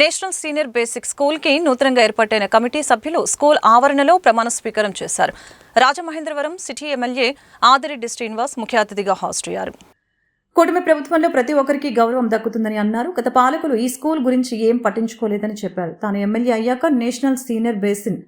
National senior basic స్కూల్కి నూతనంగా ఏర్పాటైన కమిటీ సభ్యులు స్కూల్ ఆవరణలో ప్రమాణ స్వీకారం చేశారు. రాజమహేంద్రవరం సిటీ ఎమ్మెల్యే ఆదిరెడ్డి శ్రీనివాస్ ముఖ్య అతిథిగా హాజరయ్యారు కూటమి ప్రభుత్వంలో ప్రతి ఒక్కరికి గౌరవం దక్కుతుందని అన్నారు. గత పాలకులు ఈ స్కూల్ గురించి ఏం పట్టించుకోలేదని చెప్పారు. తాను ఎమ్మెల్యే అయ్యాక నేషనల్ సీనియర్ బేసిన్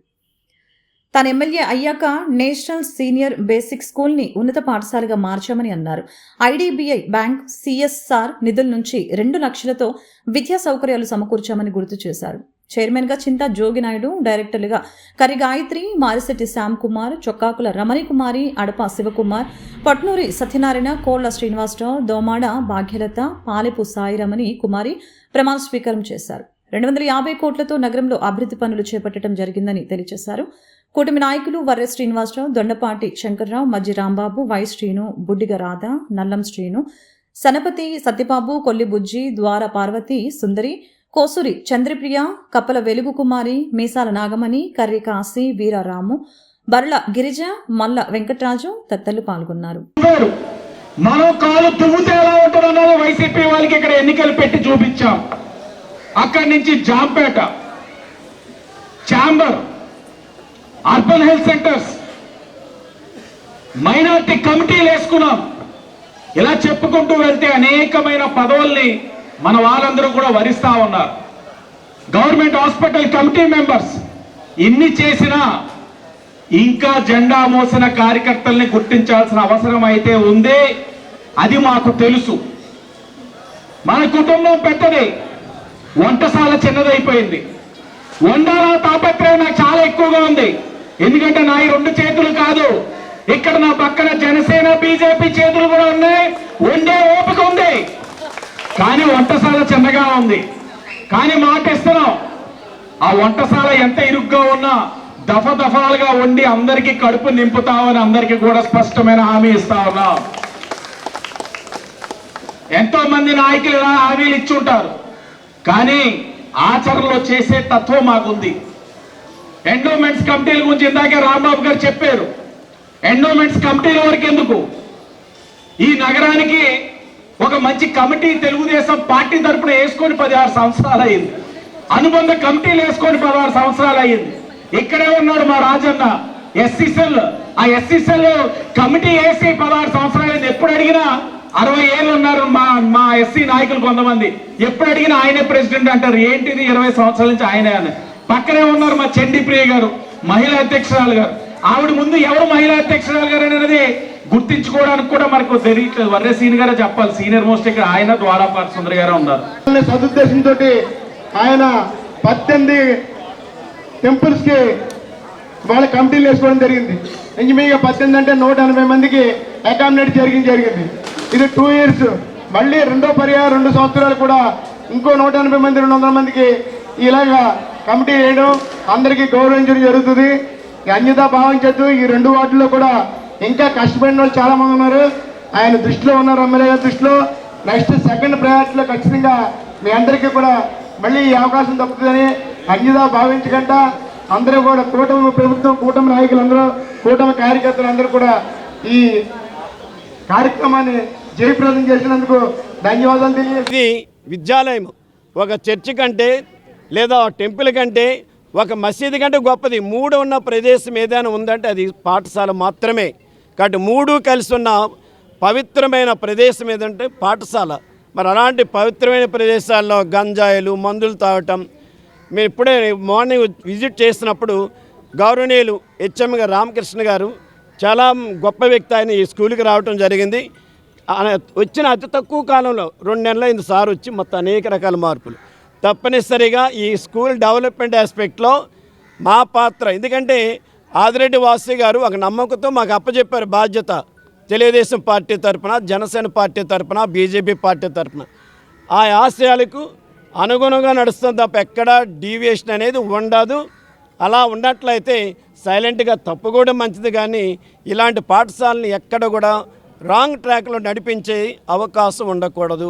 తాను ఎమ్మెల్యే అయ్యాక నేషనల్ సీనియర్ బేసిక్ స్కూల్ని ఉన్నత పాఠశాలగా మార్చామని అన్నారు. ఐడిబిఐ బ్యాంక్ సిఎస్ఆర్ నిధుల నుంచి రెండు లక్షలతో విద్యా సౌకర్యాలు సమకూర్చామని గుర్తు చేశారు. చైర్మన్గా చింతా జోగినాయుడు డైరెక్టర్లుగా కరి గాయత్రి మారిశెట్టి శ్యామ్ కుమార్ చొక్కాకుల రమణి కుమారి అడప శివకుమార్ పట్నూరి సత్యనారాయణ కోళ్ళ శ్రీనివాసరావు దోమాడ భాగ్యలత పాలెపు సాయిరమణి కుమారి ప్రమాణ స్వీకారం చేశారు. రెండు వందల యాభై కోట్లతో నగరంలో అభివృద్ధి పనులు చేపట్టడం జరిగిందని తెలియజేశారు. కూటమి నాయకులు వర్రె శ్రీనివాసరావు దొండపాటి శంకర్రావు మజ్జి రాంబాబు వై శ్రీను బుడ్డిగ రాధ నల్లం శ్రీను సనపతి సత్యబాబు కొల్లిబుజ్జి ద్వార పార్వతి సుందరి కోసూరి చంద్రప్రియ కప్పల వెలుగు కుమారి మీసాల నాగమణి కర్రి కాశీ వీరారాము బర్ల గిరిజ మల్ల వెంకట్రాజు తత్తలు పాల్గొన్నారు. మనం కాలు దువ్వుతే ఎలా ఉంటుందన్నది వైసీపీ వాళ్ళకి ఇక్కడ ఎన్నికలు పెట్టి చూపించాం. అక్కడి నుంచి Jampeta chamber urban health centres minority కమిటీలు వేసుకున్నాం. ఇలా చెప్పుకుంటూ వెళ్తే అనేకమైన పదవుల్ని మన వాళ్ళందరూ కూడా వరిస్తా ఉన్నారు. గవర్నమెంట్ హాస్పిటల్ కమిటీ మెంబర్స్ ఇన్ని చేసినా ఇంకా జెండా మోసిన కార్యకర్తల్ని గుర్తించాల్సిన అవసరం అయితే ఉంది అది మాకు తెలుసు. మన కుటుంబం పెద్దది. వంటశాల చిన్నదైపోయింది. వండాల తాపత్రయం నాకు చాలా ఎక్కువగా ఉంది. ఎందుకంటే నా ఈ రెండు చేతులు కాదు. ఇక్కడ నా పక్కన జనసేన బీజేపీ చేతులు కూడా ఉన్నాయి. వండే ఓపిక ఉంది. కానీ వంటశాల చిన్నగా ఉంది. కానీ మాట ఇస్తున్నాం ఆ వంటశాల ఎంత ఇరుగ్గా ఉన్నా దఫ దఫాలుగా వండి అందరికీ కడుపు నింపుతామని అందరికీ కూడా స్పష్టమైన హామీ ఇస్తా ఉన్నాం. ఎంతో మంది నాయకులు ఇలా హామీలు ఇచ్చుంటారు కానీ ఆచరణలో చేసే తత్వం మాకుంది. ఎండోమెంట్స్ కమిటీల గురించి ఇందాకే రాంబాబు గారు చెప్పారు. ఎండోమెంట్స్ కమిటీల వరకు ఎందుకు? ఈ నగరానికి ఒక మంచి కమిటీ తెలుగుదేశం పార్టీ తరపున వేసుకొని పదిహారు సంవత్సరాలు అయింది. అనుబంధ కమిటీలు వేసుకొని పదహారు సంవత్సరాలు అయింది. ఇక్కడే ఉన్నాడు మా రాజన్న. ఎస్సీసెల్ ఆ ఎస్సీసెల్ కమిటీ వేసి పదహారు సంవత్సరాలు అయింది. ఎప్పుడు అడిగినా అరవై ఏళ్ళు ఉన్నారు మా మా ఎస్సీ నాయకులు కొంతమంది. ఎప్పుడు అడిగినా ఆయనే ప్రెసిడెంట్ అంటారు. ఏంటిది ఇరవై సంవత్సరాల నుంచి ఆయనే అని. పక్కనే ఉన్నారు మా చెండి ప్రియ గారు మహిళా అధ్యక్షురాలు గారు. ఆవిడ ముందు ఎవరు మహిళా అధ్యక్షురాలు గారు అనేది గుర్తించుకోవడానికి కూడా మనకు తెలియట్లేదు. వర్రే సీనియర్ గారే చెప్పాలి. సీనియర్ మోస్ట్ ఇక్కడ ఆయన ద్వారాపాటి సుందరి గారే ఉన్నారు. సదుద్దేశంతో ఆయన పద్దెనిమిది టెంపుల్స్కి వాళ్ళ కమిటీలు వేసుకోవడం జరిగింది. ఇంచుమించుగా పద్దెనిమిది అంటే నూట ఎనభై మందికి అకామిడేట్ జరిగింది జరిగింది. ఇది టూ ఇయర్స్ మళ్ళీ రెండో పర్యాయం రెండు సంవత్సరాలు కూడా ఇంకో నూట ఎనభై మంది రెండు వందల మందికి ఇలాగా కమిటీ వేయడం అందరికీ గౌరవించడం జరుగుతుంది. ఈ అన్యత భావించద్దు ఈ రెండు వార్డుల్లో కూడా ఇంకా కష్టపడిన వాళ్ళు చాలామంది ఉన్నారు. ఆయన దృష్టిలో ఉన్నారు ఎమ్మెల్యే గారి దృష్టిలో. నెక్స్ట్ సెకండ్ ప్రయారిటీలో ఖచ్చితంగా మీ అందరికీ కూడా మళ్ళీ ఈ అవకాశం దక్కుతుందని అన్యత భావించకుండా అందరూ కూడా కూటమి ప్రభుత్వం కూటమి నాయకులందరూ కూటమి కార్యకర్తలు అందరూ కూడా ఈ కార్యక్రమాన్ని జయప్రదం చేసినందుకు ధన్యవాదాలు తెలియజేసి ఇది విద్యాలయం. ఒక చర్చి కంటే లేదా టెంపుల్ కంటే ఒక మసీదు కంటే గొప్పది. మూడు ఉన్న ప్రదేశం ఏదైనా ఉందంటే అది పాఠశాల మాత్రమే. కాబట్టి మూడు కలిసి ఉన్న పవిత్రమైన ప్రదేశం ఏదంటే పాఠశాల. మరి అలాంటి పవిత్రమైన ప్రదేశాల్లో గంజాయిలు మందులు తాగటం. మేము ఇప్పుడే మార్నింగ్ విజిట్ చేసినప్పుడు గౌరవనీయులు హెచ్ఎం గారు రామకృష్ణ గారు చాలా గొప్ప వ్యక్తి ఆయన ఈ స్కూల్కి రావటం జరిగింది. వచ్చిన అతి తక్కువ కాలంలో రెండు నెలలు అయింది సార్ వచ్చి మొత్తం అనేక రకాల మార్పులు. తప్పనిసరిగా ఈ స్కూల్ డెవలప్మెంట్ ఆస్పెక్ట్లో మా పాత్ర ఎందుకంటే ఆదిరెడ్డి వాసు గారు ఒక నమ్మకంతో మాకు అప్పచెప్పారు బాధ్యత. తెలుగుదేశం పార్టీ తరఫున జనసేన పార్టీ తరఫున బీజేపీ పార్టీ తరఫున ఆ ఆశయాలకు అనుగుణంగా నడుస్తుంది తప్ప ఎక్కడా డీవియేషన్ అనేది ఉండదు. అలా ఉన్నట్లయితే సైలెంట్గా తప్పు కూడా మంచిది కానీ ఇలాంటి పాఠశాలని ఎక్కడ కూడా రాంగ్ ట్రాక్లో నడిపించే అవకాశం ఉండకూడదు.